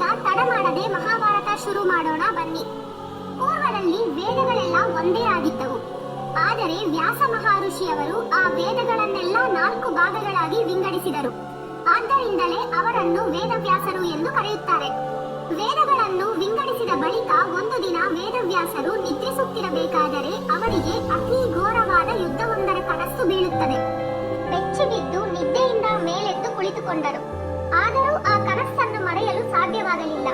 ಈಗ ತಡ ಮಾಡದೆ ಮಹಾಭಾರತ ಶುರು ಮಾಡೋಣ ಬನ್ನಿ. ಪೂರ್ವದಲ್ಲಿ ವೇದಗಳೆಲ್ಲ ಒಂದೇ ಆಗಿದ್ದವು. ಆದರೆ ವ್ಯಾಸ ಮಹರ್ಷಿಯವರು ಆ ವೇದಗಳನ್ನೆಲ್ಲ ನಾಲ್ಕು ಭಾಗಗಳಾಗಿ ವಿಂಗಡಿಸಿದರು. ಆದ್ದರಿಂದಲೇ ಅವರನ್ನು ವೇದವ್ಯಾಸರು ಎಂದು ಕರೆಯುತ್ತಾರೆ. ವೇದಗಳನ್ನು ವಿಂಗಡಿಸಿದ ಬಳಿಕ ಒಂದು ದಿನ ವೇದವ್ಯಾಸರು ನಿದ್ರಿಸುತ್ತಿರಬೇಕಾದರೆ ಅವರಿಗೆ ಅತಿ ಘೋರವಾದ ಯುದ್ಧವೊಂದರ ಕನಸು ಬೀಳುತ್ತದೆ. ಬೆಚ್ಚಿಬಿದ್ದು ನಿದ್ದೆಯಿಂದ ಮೇಲೆದ್ದು ಕುಳಿತುಕೊಂಡರು. ಆದರೂ ಆ ಕನಸನ್ನು ಮರೆಯಲು ಸಾಧ್ಯವಾಗಲಿಲ್ಲ.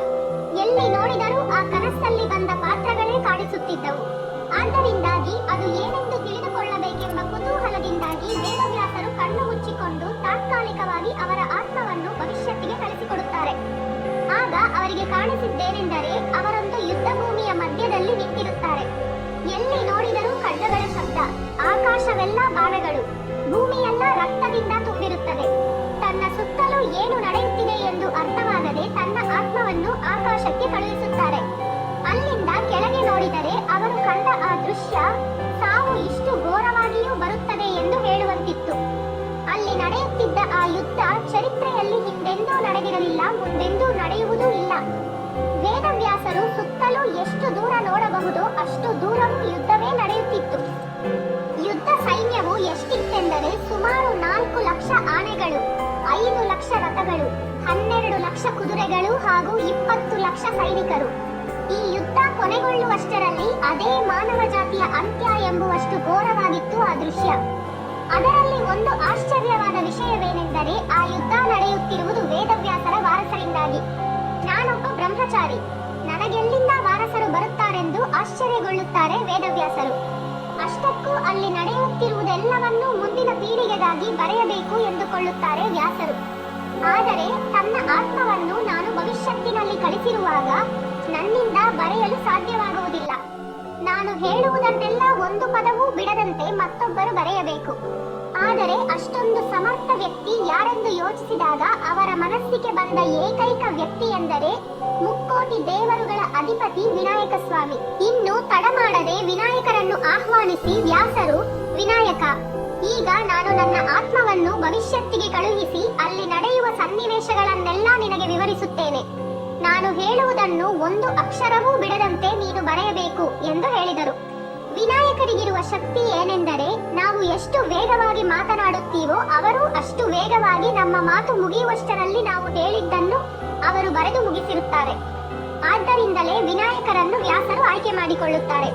ಎಲ್ಲಿ ನೋಡಿದರೂ ಆ ಕನಸಲ್ಲಿ ಬಂದ ಪಾತ್ರಗಳೇ ಕಾಣಿಸುತ್ತಿದ್ದವು. ಆದ್ದರಿಂದಾಗಿ ಅದು ಏನೆಂದು ತಿಳಿದುಕೊಳ್ಳಬೇಕೆಂಬ ಕುತೂಹಲದಿಂದಾಗಿ ವೇದವ್ಯಾಸರು ಕಣ್ಣು ಮುಚ್ಚಿಕೊಂಡು ತಾತ್ಕಾಲಿಕವಾಗಿ ಅವರ ಆತ್ಮವನ್ನು ಭವಿಷ್ಯತ್ತಿಗೆ ಕಳಿಸಿಕೊಡುತ್ತಾರೆ. ಆಗ ಅವರಿಗೆ ಕಾಣಿಸಿದ್ದೇನೆಂದರೆ ಅವರೊಂದು ಯುದ್ಧ ಭೂಮಿಯ ಮಧ್ಯದಲ್ಲಿ ನಿಂತಿರುತ್ತಾರೆ. ಎಲ್ಲಿ ನೋಡಿದರೂ ಆತ್ಮವನ್ನು ಆಕಾಶಕ್ಕೆ ಕಳುಹಿಸುತ್ತಾರೆ. ಅಲ್ಲಿಂದ ಕೆಳಗೆ ನೋಡಿದರೆ ಅವರು ಕಂಡ ಆ ದೃಶ್ಯ ಸಾವು ಇಷ್ಟು ಘೋರವಾಗಿಯೂ ಬರುತ್ತದೆ ಎಂದು ಹೇಳುವಂತಿತ್ತು. ಅಲ್ಲಿ ನಡೆಯುತ್ತಿದ್ದ ಆ ಯುದ್ಧ ಚರಿತ್ರೆಯಲ್ಲಿ ಹಿಂದೆಂದೂ ನಡೆದಿರಲಿಲ್ಲ, ಮುಂದೆಂದೂ ನಡೆಯುವುದೂ ಇಲ್ಲ. ವೇದವ್ಯಾಸರು ಸುತ್ತಲೂ ಎಷ್ಟು ದೂರ ನೋಡಬಹುದೋ ಅಷ್ಟು ದೂರವೂ ಯುದ್ಧವೇ ನಡೆಯುತ್ತಿತ್ತು. ಯುದ್ಧ ಸೈನ್ಯವು ಎಷ್ಟಿತ್ತೆಂದರೆ ಸುಮಾರು ನಾಲ್ಕು ಲಕ್ಷ ಆನೆಗಳು. ಐದು ಲಕ್ಷ ರಥಗಳು, ಹನ್ನೆರಡು ಲಕ್ಷ ಕುದುರೆಗಳು ಹಾಗೂ ಇಪ್ಪತ್ತು ಲಕ್ಷ ಸೈನಿಕರು. ಈ ಯುದ್ಧ ಕೊನೆಗೊಳ್ಳುವಷ್ಟರಲ್ಲಿ ಅದೇ ಮಾನವ ಜಾತಿಯ ಅಂತ್ಯ ಎಂಬುವಷ್ಟು ಘೋರವಾಗಿತ್ತು ಆ ದೃಶ್ಯ. ಅದರಲ್ಲಿ ಒಂದು ಆಶ್ಚರ್ಯವಾದ ವಿಷಯವೇನೆಂದರೆ ಆ ಯುದ್ಧ ನಡೆಯುತ್ತಿರುವುದು ವೇದವ್ಯಾಸರ ವಾರಸರಿಂದಾಗಿ. ನಾನೊಬ್ಬ ಬ್ರಹ್ಮಚಾರಿ. ನನಗೆಲ್ಲಿಂದ ವಾರಸರು ಬರುತ್ತಾರೆಂದು ಆಶ್ಚರ್ಯಗೊಳ್ಳುತ್ತಾರೆ ವೇದವ್ಯಾಸರು. ಅಷ್ಟಕ್ಕೂ ಅಲ್ಲಿ ನಡೆಯುತ್ತಿರುವುದೆಲ್ಲವನ್ನೂ ಮುಂದಿನ ಪೀಳಿಗೆಗಾಗಿ ಬರೆಯಬೇಕು ಎಂದುಕೊಳ್ಳುತ್ತಾರೆ ವ್ಯಾಸರು. ಆದರೆ ತನ್ನ ಆತ್ಮವನ್ನು ನಾನು ಭವಿಷ್ಯತ್ತಿನಲ್ಲಿ ಕಳಿಸಿರುವಾಗ ನನ್ನಿಂದ ಬರೆಯಲು ಸಾಧ್ಯವಾಗುವುದಿಲ್ಲ. ನಾನು ಹೇಳುವುದನ್ನೆಲ್ಲ ಒಂದು ಪದವೂ ಬಿಡದಂತೆ ಮತ್ತೊಬ್ಬರು ಬರೆಯಬೇಕು. ಆದರೆ ಅಷ್ಟೊಂದು ಸಮರ್ಥ ವ್ಯಕ್ತಿ ಯಾರೆಂದು ಯೋಚಿಸಿದಾಗ ಅವರ ಮನಸ್ಸಿಗೆ ಬಂದ ಏಕೈಕ ವ್ಯಕ್ತಿ ಎಂದರೆ ಮುಕ್ಕೋಟಿ ದೇವರುಗಳ ಅಧಿಪತಿ ವಿನಾಯಕ ಸ್ವಾಮಿ. ಇನ್ನು ತಡಮಾಡದೆ ವಿನಾಯಕರನ್ನು ಆಹ್ವಾನಿಸಿ ವ್ಯಾಸರು, ವಿನಾಯಕ, ಈಗ ನಾನು ನನ್ನ ಆತ್ಮವನ್ನು ಭವಿಷ್ಯತ್ತಿಗೆ ಕಳುಹಿಸಿ ಅಲ್ಲಿ ನಡೆಯುವ ಸನ್ನಿವೇಶಗಳನ್ನೆಲ್ಲ ನಿನಗೆ ವಿವರಿಸುತ್ತೇನೆ. ನಾನು ಹೇಳುವುದನ್ನು ಒಂದು ಅಕ್ಷರವೂ ಬಿಡದಂತೆ ನೀನು ಬರೆಯಬೇಕು ಎಂದು ಹೇಳಿದರು. ವಿನಾಯಕರಿಗಿರುವ ಶಕ್ತಿ ಏನೆಂದರೆ, ನಾವು ಎಷ್ಟು ವೇಗವಾಗಿ ಮಾತನಾಡುತ್ತೀವೋ ಅವರು ಅಷ್ಟು ವೇಗವಾಗಿ ನಮ್ಮ ಮಾತು ಮುಗಿಯುವಷ್ಟರಲ್ಲಿ ನಾವು ಹೇಳಿದ್ದನ್ನು ಅವರು ಬರೆದು ಮುಗಿಸಿರುತ್ತಾರೆ. ಆದ್ದರಿಂದಲೇ ವಿನಾಯಕರನ್ನು ವ್ಯಾಸರು ಆಯ್ಕೆ ಮಾಡಿಕೊಳ್ಳುತ್ತಾರೆ.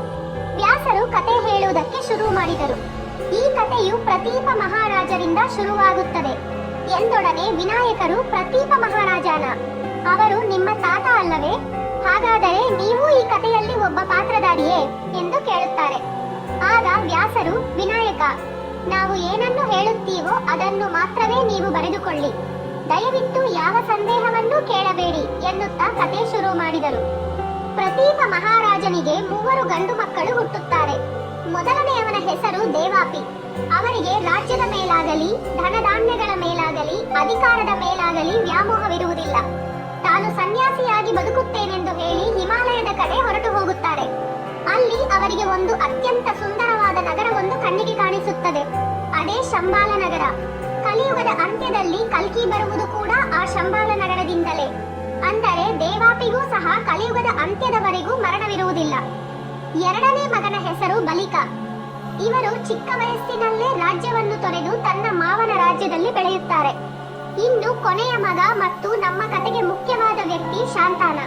ವ್ಯಾಸರು ಕತೆ ಹೇಳುವುದಕ್ಕೆ ಶುರು ಮಾಡಿದರು. ಈ ಕಥೆಯು ಪ್ರತೀಪ ಮಹಾರಾಜರಿಂದ ಶುರುವಾಗುತ್ತದೆ. ಎಂದೊಡನೆ ವಿನಾಯಕರು ಪ್ರತೀಪ ಮಹಾರಾಜನ. ಅವರು ನಿಮ್ಮ ತಾತ ಅಲ್ಲವೇ? ಹಾಗಾದರೆ ನೀವು ಈ ಕಥೆಯಲ್ಲಿ ಒಬ್ಬ ಪಾತ್ರಧಾರಿಯೇ ಎಂದು ಕೇಳುತ್ತಾರೆ. ಆಗ ವ್ಯಾಸರು, ವಿನಾಯಕ, ನಾವು ಏನನ್ನು ಹೇಳುತ್ತೀವೋ ಅದನ್ನು ಮಾತ್ರವೇ ನೀವು ಬರೆದುಕೊಳ್ಳಿ. ದಯವಿಟ್ಟು ಯಾವ ಸಂದೇಹವನ್ನೂ ಕೇಳಬೇಡಿ ಎನ್ನುತ್ತಾ ಕತೆ ಶುರು ಮಾಡಿದರು. ಪ್ರತೀಪ ಮಹಾರಾಜನಿಗೆ ಮೂವರು ಗಂಡು ಮಕ್ಕಳು ಹುಟ್ಟುತ್ತಾರೆ. ಮೊದಲನೆಯವನ ಹೆಸರು ದೇವಾಪಿ. ಅವರಿಗೆ ರಾಜ್ಯದ ಮೇಲಾಗಲಿ, ಧನಧಾನ್ಯಗಳ ಮೇಲಾಗಲಿ, ಅಧಿಕಾರದ ಮೇಲಾಗಲಿ ವ್ಯಾಮೋಹವಿರುವುದಿಲ್ಲ. ತಾನು ಸನ್ಯಾಸಿಯಾಗಿ ಬದುಕುತ್ತೇನೆಂದು ಹೇಳಿ ಹಿಮಾಲಯದ ಕಡೆ ಹೊರಟು ಹೋಗುತ್ತಾರೆ. ಅಲ್ಲಿ ಅವರಿಗೆ ಒಂದು ಅತ್ಯಂತ ಸುಂದರವಾದ ನಗರವೊಂದು ಕಣ್ಣಿಗೆ ಕಾಣಿಸುತ್ತದೆ. ಅದೇ ಶಂಬಾಲ ನಗರ. ಕಲಿಯುಗದ ಅಂತ್ಯದಲ್ಲಿ ಕಲ್ಕಿ ಬರುವುದು ಕೂಡ ಆ ಶಂಬಾಲ ನಗರದಿಂದಲೇ. ಅಂದರೆ ದೇವಾಪಿಗೂ ಸಹ ಕಲಿಯುಗದ ಅಂತ್ಯದವರೆಗೂ ಮರಣವಿರುವುದಿಲ್ಲ. ಎರಡನೇ ಮಗನ ಹೆಸರು ಬಲಿಕ. ಇವರು ಚಿಕ್ಕ ವಯಸ್ಸಿನಲ್ಲೇ ರಾಜ್ಯವನ್ನು ತೊರೆದು ತನ್ನ ಮಾವನ ರಾಜ್ಯದಲ್ಲಿ ಬೆಳೆಯುತ್ತಾರೆ. ಇನ್ನು ಕೊನೆಯ ಮಗ ಮತ್ತು ನಮ್ಮ ಕತೆಗೆ ಮುಖ್ಯವಾದ ವ್ಯಕ್ತಿ ಶಾಂತಾನ.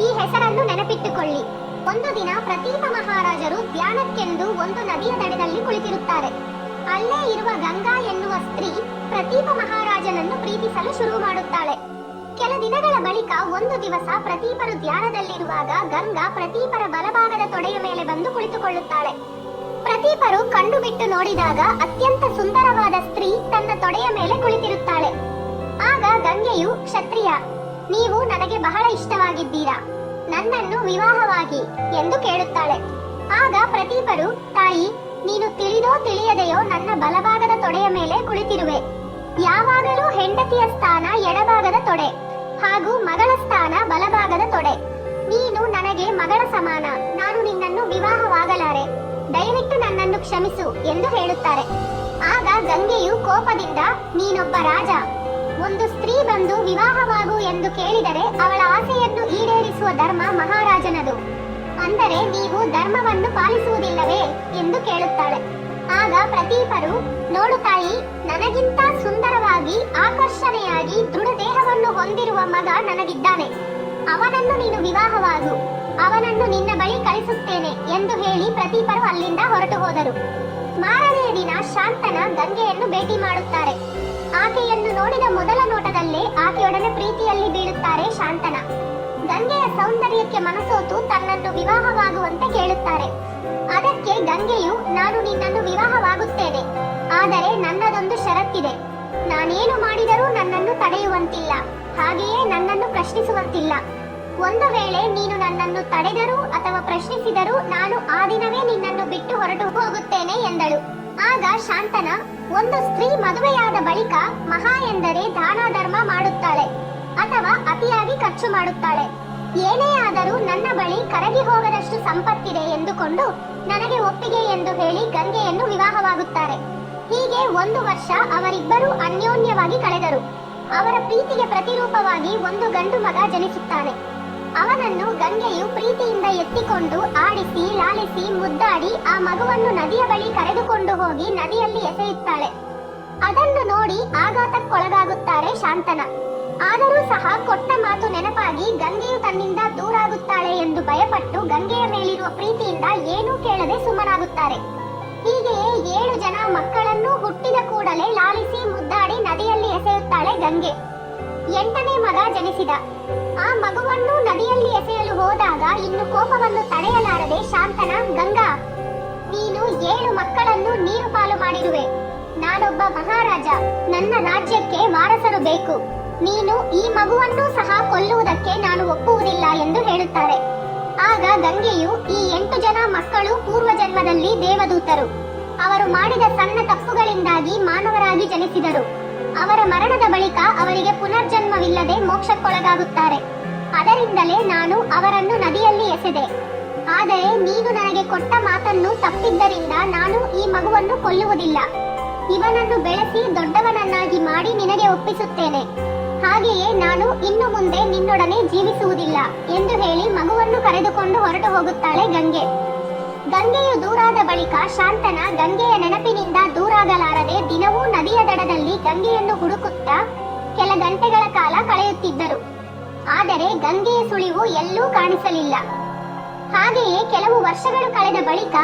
ಈ ಹೆಸರನ್ನು ನೆನಪಿಟ್ಟುಕೊಳ್ಳಿ. ಒಂದು ದಿನ ಪ್ರತೀಪ ಮಹಾರಾಜರು ಧ್ಯಾನಕ್ಕೆಂದು ಒಂದು ನದಿಯ ದಡದಲ್ಲಿ ಕುಳಿತಿರುತ್ತಾರೆ. ಅಲ್ಲೇ ಇರುವ ಗಂಗಾ ಎನ್ನುವ ಸ್ತ್ರೀ ಪ್ರತೀಪ ಮಹಾರಾಜನನ್ನು ಪ್ರೀತಿಸಲು ಶುರು ಮಾಡುತ್ತಾಳೆ. ಕೆಲ ದಿನಗಳ ಬಳಿಕ ಒಂದು ದಿವಸ ಪ್ರತೀಪರು ಧ್ಯಾನದಲ್ಲಿರುವಾಗ ಗಂಗಾ ಪ್ರತೀಪರ ಬಲಭಾಗದ ತೊಡೆಯ ಮೇಲೆ ಬಂದು ಕುಳಿತುಕೊಳ್ಳುತ್ತಾಳೆ. ಪ್ರತೀಪರು ಕಣ್ಣು ಬಿಟ್ಟು ನೋಡಿದಾಗ ಅತ್ಯಂತ ಸುಂದರವಾದ ಸ್ತ್ರೀ ತನ್ನ ತೊಡೆಯ ಮೇಲೆ ಕುಳಿತಿರುತ್ತಾಳೆ. ಆಗ ಗಂಗೆಯು, ಕ್ಷತ್ರಿಯ, ನೀವು ನನಗೆ ಬಹಳ ಇಷ್ಟವಾಗಿದ್ದೀರಾ. ನನ್ನನ್ನು ವಿವಾಹವಾಗಿ ಎಂದು ಕೇಳುತ್ತಾಳೆ. ಆಗ ಪ್ರತೀಪರು, ತಾಯಿ ನೀನು ತಿಳಿದೋ ತಿಳಿಯದೆಯೋ ನನ್ನ ಬಲಭಾಗದ ತೊಡೆಯ ಮೇಲೆ ಕುಳಿತಿರುವೆ. ಯಾವಾಗಲೂ ಹೆಂಡತಿಯ ಸ್ಥಾನ ಎಡಭಾಗದ ತೊಡೆ ಹಾಗೂ ಮಗಳ ಸ್ಥಾನ ಬಲಭಾಗದ ತೊಡೆ. ನೀನು ನನಗೆ ಮಗಳ ಸಮಾನ. ನಾನು ನಿನ್ನನ್ನು ವಿವಾಹವಾಗಲಾರೆ. ದಯವಿಟ್ಟು ನನ್ನನ್ನು ಕ್ಷಮಿಸು ಎಂದು ಹೇಳುತ್ತಾರೆ. ಆಗ ಗಂಗೆಯು ಕೋಪದಿಂದ, ನೀನೊಬ್ಬ ರಾಜ. ಒಂದು ಸ್ತ್ರೀ ಬಂದು ವಿವಾಹವಾಗು ಎಂದು ಕೇಳಿದರೆ ಅವಳ ಆಸೆಯನ್ನು ಈಡೇರಿಸುವ ಧರ್ಮ ಮಹಾರಾಜನದು. ಅಂದರೆ ನೀವು ಧರ್ಮವನ್ನು ಪಾಲಿಸುವುದಿಲ್ಲವೇ ಎಂದು ಕೇಳುತ್ತಾಳೆ. ಆಗ ಪ್ರತೀಪರು ನೋಡು ತಾಯಿ, ನನಗಿಂತ ಸುಂದರವಾಗಿ, ಆಕರ್ಷಣೆಯಾಗಿ ದೃಢ ದೇಹವನ್ನು ಹೊಂದಿರುವ ಮಗ ನನಗಿದ್ದಾನೆ. ಅವನನ್ನು ನೀನು ವಿವಾಹವಾಗು. ಅವನನ್ನು ನಿನ್ನ ಬಳಿ ಕಳಿಸುತ್ತೇನೆ ಎಂದು ಹೇಳಿ ಪ್ರತೀಪರು ಅಲ್ಲಿಂದ ಹೊರಟು ಹೋದರು. ಮಾರನೆಯ ದಿನ ಶಾಂತನ ಗಂಗೆಯನ್ನು ಭೇಟಿ ಮಾಡುತ್ತಾರೆ. ಆಕೆಯನ್ನು ನೋಡಿದ ಮೊದಲ ನೋಟದಲ್ಲೇ ಆಕೆಯೊಡನೆ ಪ್ರೀತಿಯಲ್ಲಿ ಬೀಳುತ್ತಾರೆ ಶಾಂತನ. ಗಂಗೆಯ ಸೌಂದರ್ಯಕ್ಕೆ ಮನಸೋತು ತನ್ನನ್ನು ವಿವಾಹವಾಗುವಂತೆ ಕೇಳುತ್ತಾರೆ. ಅದಕ್ಕೆ ಗಂಗೆಯು, ನಾನು ನಿನ್ನನ್ನು ವಿವಾಹವಾಗುತ್ತೇನೆ. ಆದರೆ ನನ್ನದೊಂದು ಷರತ್ತಿದೆ. ನಾನೇನು ಮಾಡಿದರೂ ನನ್ನನ್ನು ತಡೆಯುವಂತಿಲ್ಲ. ಹಾಗೆಯೇ ನನ್ನನ್ನು ಪ್ರಶ್ನಿಸುವಂತಿಲ್ಲ. ಒಂದು ವೇಳೆ ನೀನು ನನ್ನನ್ನು ತಡೆದರೂ ಅಥವಾ ಪ್ರಶ್ನಿಸಿದರೂ ನಾನು ಆ ದಿನವೇ ನಿನ್ನನ್ನು ಬಿಟ್ಟು ಹೊರಟು ಹೋಗುತ್ತೇನೆ ಎಂದಳು. ಆಗ ಶಾಂತನ, ಒಂದು ಸ್ತ್ರೀ ಮದುವೆಯಾದ ಬಳಿಕ ಮಹಾ ಎಂದರೆ ದಾನ ಧರ್ಮ ಮಾಡುತ್ತಾಳೆ. ಅಥವಾ ಅತಿಯಾಗಿ ಖರ್ಚು ಮಾಡುತ್ತಾಳೆ. ಏನೇ ಆದರೂ ನನ್ನ ಬಳಿ ಕರಗಿ ಹೋಗದಷ್ಟು ಸಂಪತ್ತಿದೆ ಎಂದುಕೊಂಡು ನನಗೆ ಒಪ್ಪಿಗೆ ಎಂದು ಹೇಳಿ ಗಂಗೆಯನ್ನು ವಿವಾಹವಾಗುತ್ತಾರೆ. ಹೀಗೆ ಒಂದು ವರ್ಷ ಅವರಿಬ್ಬರೂ ಅನ್ಯೋನ್ಯವಾಗಿ ಕಳೆದರು. ಅವರ ಪ್ರೀತಿಗೆ ಪ್ರತಿರೂಪವಾಗಿ ಒಂದು ಗಂಡು ಮಗ ಜನಿಸುತ್ತಾನೆ. ಅವನನ್ನು ಗಂಗೆಯು ಪ್ರೀತಿಯಿಂದ ಎತ್ತಿಕೊಂಡು ಆಡಿಸಿ, ಲಾಲಿಸಿ, ಮುದ್ದಾಡಿ ಆ ಮಗುವನ್ನು ನದಿಯ ಬಳಿ ಕರೆದುಕೊಂಡು ಹೋಗಿ ನದಿಯಲ್ಲಿ ಎಸೆಯುತ್ತಾಳೆ. ಅದನ್ನು ನೋಡಿ ಆಘಾತಕ್ಕೊಳಗಾಗುತ್ತಾರೆ ಶಾಂತನ. ಆದರೂ ಸಹ ಕೊಟ್ಟ ಮಾತು ನೆನಪಾಗಿ ಗಂಗೆಯು ತನ್ನಿಂದ ದೂರಾಗುತ್ತಾಳೆ ಎಂದು ಭಯಪಟ್ಟು ಗಂಗೆಯ ಮೇಲಿರುವ ಪ್ರೀತಿಯಿಂದ ಏನೂ ಕೇಳದೆ ಸುಮ್ಮನಾಗುತ್ತಾರೆ. ಹೀಗೆಯೇ ಏಳು ಜನ ಮಕ್ಕಳನ್ನು ಹುಟ್ಟಿದ ಕೂಡಲೇ ಲಾಲಿಸಿ ಮುದ್ದಾಡಿ ನದಿಯಲ್ಲಿ ಎಸೆಯುತ್ತಾಳೆ ಗಂಗೆ. ಎಂಟನೇ ಮಗ ಜನಿಸಿದ. ಆ ಮಗುವನ್ನು ನದಿಯಲ್ಲಿ ಎಸೆಯಲು ಹೋದಾಗ ಇನ್ನು ಕೋಪವನ್ನು ತಡೆಯಲಾರದೆ ಶಾಂತನ, ಗಂಗಾ, ನೀನು ಏಳು ಮಕ್ಕಳನ್ನು ನೀರು ಪಾಲು ಮಾಡಿರುವೆ. ನಾನೊಬ್ಬ ಮಹಾರಾಜ. ನನ್ನ ರಾಜ್ಯಕ್ಕೆ ವಾರಸರು ಬೇಕು. ನೀನು ಈ ಮಗುವನ್ನು ಸಹ ಕೊಲ್ಲುವುದಕ್ಕೆ ನಾನು ಒಪ್ಪುವುದಿಲ್ಲ ಎಂದು ಹೇಳುತ್ತಾರೆ. ಆಗ ಗಂಗೆಯು ಈ ಎಂಟು ಜನ ಮಕ್ಕಳು ಪೂರ್ವ ಜನ್ಮದಲ್ಲಿ ದೇವದೂತರು. ಅವರು ಮಾಡಿದ ಸಣ್ಣ ತಪ್ಪುಗಳಿಂದಾಗಿ ಮಾನವರಾಗಿ ಜನಿಸಿದರು. ಅವರ ಮರಣದ ಬಳಿಕ ಅವರಿಗೆ ಪುನರ್ಜನ್ಮವಿಲ್ಲದೆ ಮೋಕ್ಷಕ್ಕೊಳಗಾಗುತ್ತಾರೆ. ಅದರಿಂದಲೇ ನಾನು ಅವರನ್ನು ನದಿಯಲ್ಲಿ ಎಸೆದೆ. ಆದರೆ ನೀನು ನನಗೆ ಕೊಟ್ಟ ಮಾತನ್ನು ತಪ್ಪಿದ್ದರಿಂದ ನಾನು ಈ ಮಗುವನ್ನು ಕೊಲ್ಲುವುದಿಲ್ಲ. ಇವನನ್ನು ಬೆಳೆಸಿ ದೊಡ್ಡವನನ್ನಾಗಿ ಮಾಡಿ ನಿನಗೆ ಒಪ್ಪಿಸುತ್ತೇನೆ. ಹಾಗೆಯೇ ನಾನು ಇನ್ನು ಮುಂದೆ ನಿನ್ನೊಡನೆ ಜೀವಿಸುವುದಿಲ್ಲ ಎಂದು ಹೇಳಿ ಮಗುವನ್ನು ಕರೆದುಕೊಂಡು ಹೊರಟು ಹೋಗುತ್ತಾಳೆ ಗಂಗೆ. ಗಂಗೆಯು ದೂರಾದ ಬಳಿಕ ಶಾಂತನ ಗಂಗೆಯ ನೆನಪಿನಿಂದ ದೂರಾಗಲಾರದೆ ದಿನವೂ ನದಿಯ ದಡದಲ್ಲಿ ಗಂಗೆಯನ್ನು ಹುಡುಕುತ್ತಾ ಕೆಲ ಗಂಟೆಗಳ ಕಾಲ ಕಳೆಯುತ್ತಿದ್ದರು. ಆದರೆ ಗಂಗೆಯ ಸುಳಿವು ಎಲ್ಲೂ ಕಾಣಿಸಲಿಲ್ಲ. ಹಾಗೆಯೇ ಕೆಲವು ವರ್ಷಗಳು ಕಳೆದ ಬಳಿಕ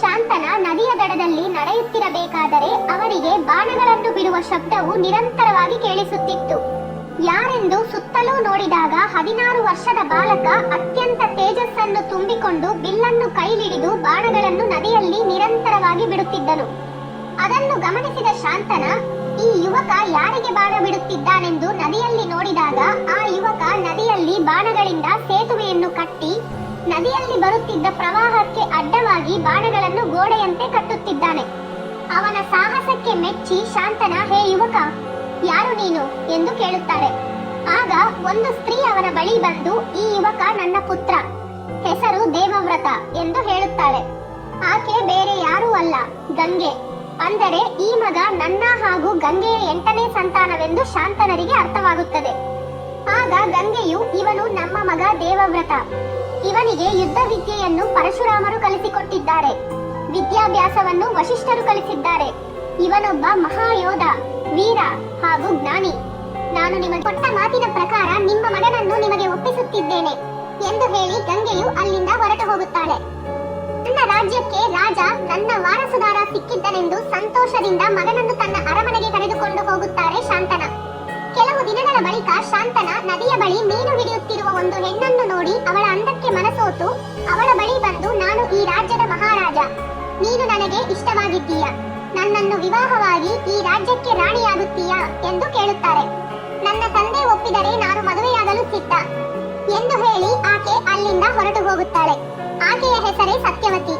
ಶಾಂತನ ನದಿಯ ದಡದಲ್ಲಿ ನಡೆಯುತ್ತಿರಬೇಕಾದರೆ ಅವರಿಗೆ ಬಾಣಗಳನ್ನು ಬಿಡುವ ಶಬ್ದವು ನಿರಂತರವಾಗಿ ಕೇಳಿಸುತ್ತಿತ್ತು. ಯಾರೆಂದು ಸುತ್ತಲೂ ನೋಡಿದಾಗ ಹದಿನಾರು ವರ್ಷದ ಬಾಲಕ ಅತ್ಯಂತ ತೇಜಸ್ಸನ್ನು ತುಂಬಿಕೊಂಡು ಬಿಲ್ಲನ್ನು ಕೈಲಿಡಿದು ಬಾಣಗಳನ್ನು ನದಿಯಲ್ಲಿ ನಿರಂತರವಾಗಿ ಬಿಡುತ್ತಿದ್ದನು. ಅದನ್ನು ಗಮನಿಸಿದ ಶಾಂತನ, ಈ ಯುವಕ ಯಾರಿಗೆ ಬಾಣ ಬಿಡುತ್ತಿದ್ದಾನೆಂದು ನದಿಯಲ್ಲಿ ನೋಡಿದಾಗ ಆ ಯುವಕ ನದಿಯಲ್ಲಿ ಬಾಣಗಳಿಂದ ಸೇತುವೆಯನ್ನು ಕಟ್ಟಿ, ನದಿಯಲ್ಲಿ ಬರುತ್ತಿದ್ದ ಪ್ರವಾಹಕ್ಕೆ ಅಡ್ಡವಾಗಿ ಬಾಣಗಳನ್ನು ಗೋಡೆಯಂತೆ ಕಟ್ಟುತ್ತಿದ್ದಾನೆ. ಅವನ ಸಾಹಸಕ್ಕೆ ಮೆಚ್ಚಿ ಶಾಂತನ, ಹೇ ಯುವಕ ಯಾರು ನೀನು ಎಂದು ಕೇಳುತ್ತಾರೆ. ಆಗ ಒಂದು ಸ್ತ್ರೀ ಅವನ ಬಳಿ ಬಂದು, ಈ ಯುವಕ ನನ್ನ ಪುತ್ರ, ಹೆಸರು ದೇವವ್ರತ ಎಂದು ಹೇಳುತ್ತಾಳೆ ಆಕೆ ಬೇರೆ ಯಾರೂ ಅಲ್ಲ, ಗಂಗೆ. ಅಂದರೆ ಈ ಮಗ ನನ್ನ ಹಾಗೂ ಗಂಗೆಯ ಎಂಟನೇ ಸಂತಾನವೆಂದು ಶಾಂತನರಿಗೆ ಅರ್ಥವಾಗುತ್ತದೆ. ಆಗ ಗಂಗೆಯು, ಇವನು ನಮ್ಮ ಮಗ ದೇವವ್ರತ. ಇವನಿಗೆ ಯುದ್ಧ ವಿದ್ಯೆಯನ್ನು ಪರಶುರಾಮರು ಕಲಿಸಿಕೊಟ್ಟಿದ್ದಾರೆ. ವಿದ್ಯಾಭ್ಯಾಸವನ್ನು ವಶಿಷ್ಠರು ಕಲಿಸಿದ್ದಾರೆ. ಇವನೊಬ್ಬ ಮಹಾಯೋಧ, ವೀರ ಹಾಗೂ ಜ್ಞಾನಿ. ನಾನು ನಿಮಗೆ ಕೊಟ್ಟ ಮಾತಿನ ಪ್ರಕಾರ ನಿಮ್ಮ ಮಗನನ್ನು ನಿಮಗೆ ಒಪ್ಪಿಸುತ್ತಿದ್ದೇನೆ ಎಂದು ಹೇಳಿ ಗಂಗೆಯು ಅಲ್ಲಿಂದ ಹೊರಟು ಹೋಗುತ್ತಾಳೆ. ನನ್ನ ರಾಜ್ಯಕ್ಕೆ ರಾಜ, ನನ್ನ ವಾರಸುದಾರ ಸಿಕ್ಕಿದ್ದನೆಂದು ಸಂತೋಷದಿಂದ ಮಗನನ್ನು ತನ್ನ ಅರಮನೆಗೆ ಕರೆದುಕೊಂಡು ಹೋಗುತ್ತಾರೆ ಶಾಂತನ. ಕೆಲವು ದಿನಗಳ ಬಳಿಕ ಶಾಂತನ ನದಿಯ ಬಳಿ ಮೀನು ಹಿಡಿಯುತ್ತಿರುವ ಒಂದು ಹೆಣ್ಣನ್ನು ನೋಡಿ ಅವಳ ಅಂದಕ್ಕೆ ಮನಸೋತು, ಅವಳ ಬಳಿ ಬಂದು, ನಾನು ಈ ರಾಜ್ಯದ ಮಹಾರಾಜ. ನೀನು ನನಗೆ ಇಷ್ಟವಾಗಿದ್ದೀಯ. ನನ್ನನ್ನು ವಿವಾಹವಾಗಿ ಈ ರಾಜ್ಯಕ್ಕೆ ರಾಣಿಯಾಗುತ್ತೀಯಾ ಎಂದು ಕೇಳುತ್ತಾರೆ. ನನ್ನ ತಂದೆ ಒಪ್ಪಿದರೆ ನಾನು ಮದುವೆಯಾಗಲು ಸಿದ್ಧ ಎಂದು ಹೇಳಿ ಆಕೆ ಅಲ್ಲಿಂದ ಹೊರಟು ಹೋಗುತ್ತಾಳೆ. ಆಕೆಯ ಹೆಸರೇ ಸತ್ಯವತಿ.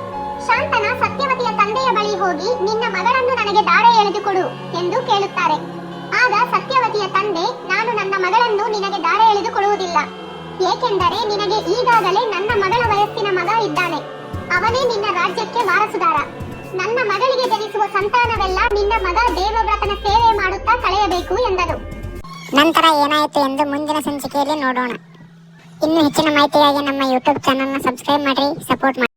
ಶಾಂತನ ಸತ್ಯವತಿಯ ತಂದೆಯ ಬಳಿ ಹೋಗಿ ನಿನ್ನ ಮಗಳನ್ನು ನನಗೆ ದಾರೆ ಎಳೆದುಕೊಡು ಎಂದು ಕೇಳುತ್ತಾರೆ. ಆಗ ಸತ್ಯವತಿಯ ತಂದೆ, ನಾನು ನನ್ನ ಮಗಳನ್ನು ನಿನಗೆ ದಾರೆ ಎಳೆದುಕೊಡುವುದಿಲ್ಲ ಏಕೆಂದರೆ ನಿನಗೆ ಈಗಾಗಲೇ ನನ್ನ ಮಗಳ ವಯಸ್ಸಿನ ಮಗ ಇದ್ದಾನೆ. ಅವನೇ ನಿನ್ನ ರಾಜ್ಯಕ್ಕೆ ವಾರಸುದಾರ. ನನ್ನ ಮಗಳಿಗೆ ಜನಿಸುವ ಸಂತಾನವೆಲ್ಲ ನಿನ್ನ ಮಗ ದೇವವ್ರತನ ಸೇವೆ ಮಾಡುತ್ತಾ ಕಳೆಯಬೇಕು ಎಂದರು ನಂತರ ಏನಾಯಿತು ಎಂದು ಮುಂದಿನ ಸಂಚಿಕೆಯಲ್ಲಿ ನೋಡೋಣ. ಇನ್ನು ಹೆಚ್ಚಿನ ಮಾಹಿತಿಗಾಗಿ ನಮ್ಮ ಯೂಟ್ಯೂಬ್ ಚಾನಲ್ನ ಸಬ್ಸ್ಕ್ರೈಬ್ ಮಾಡಿ ಸಪೋರ್ಟ್ ಮಾಡಿ